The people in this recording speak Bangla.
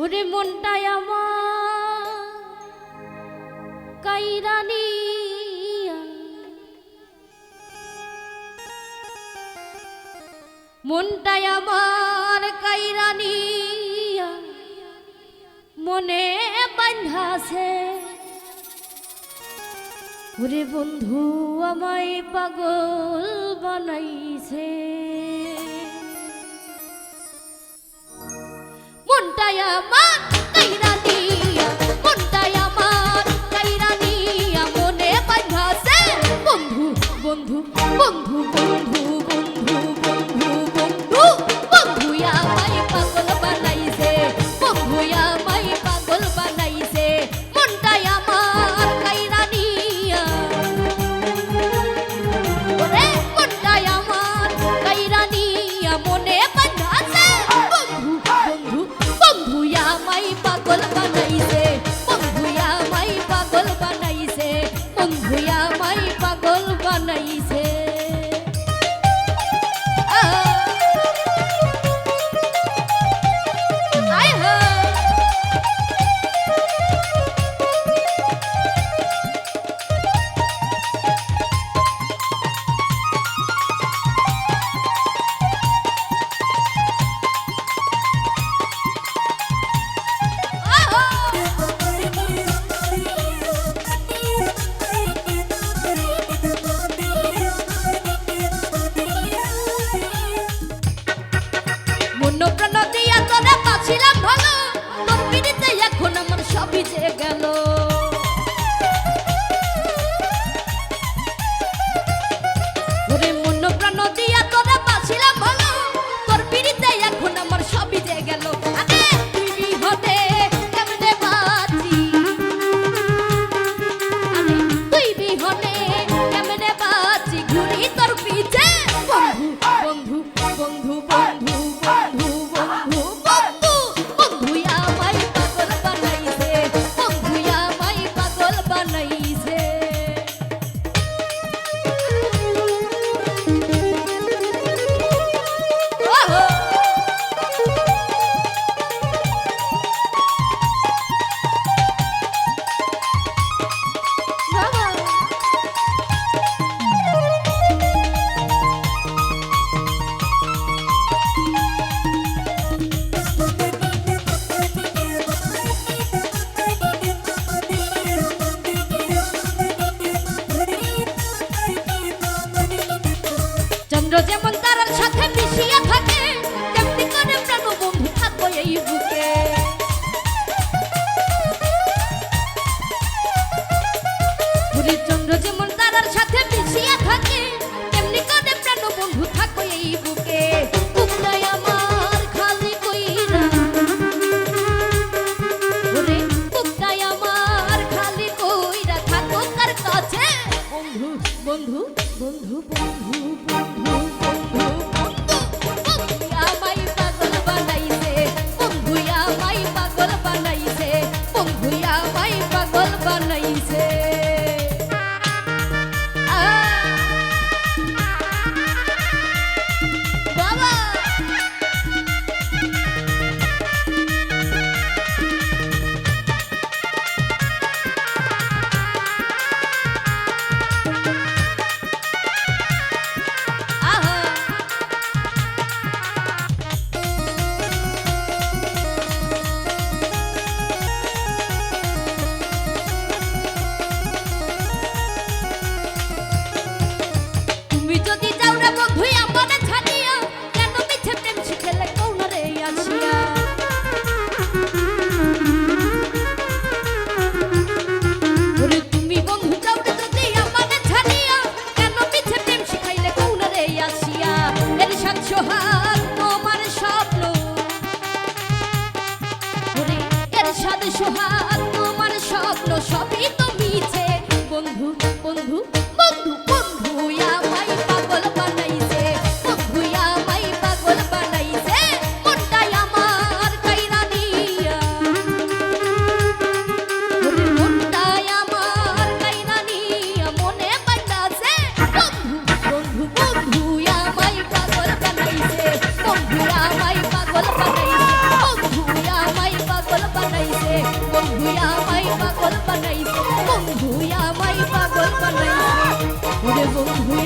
ওরে মনটায় আমার কাইরানি আমার কাইরানি মনে বাঁধাছে। ওরে বন্ধু আমায় পাগল বানাইছে। I am. পাগল বানাই ইন্দ্র যেমন তারার সাথে মিশিয়া থাকে 说好 Oh,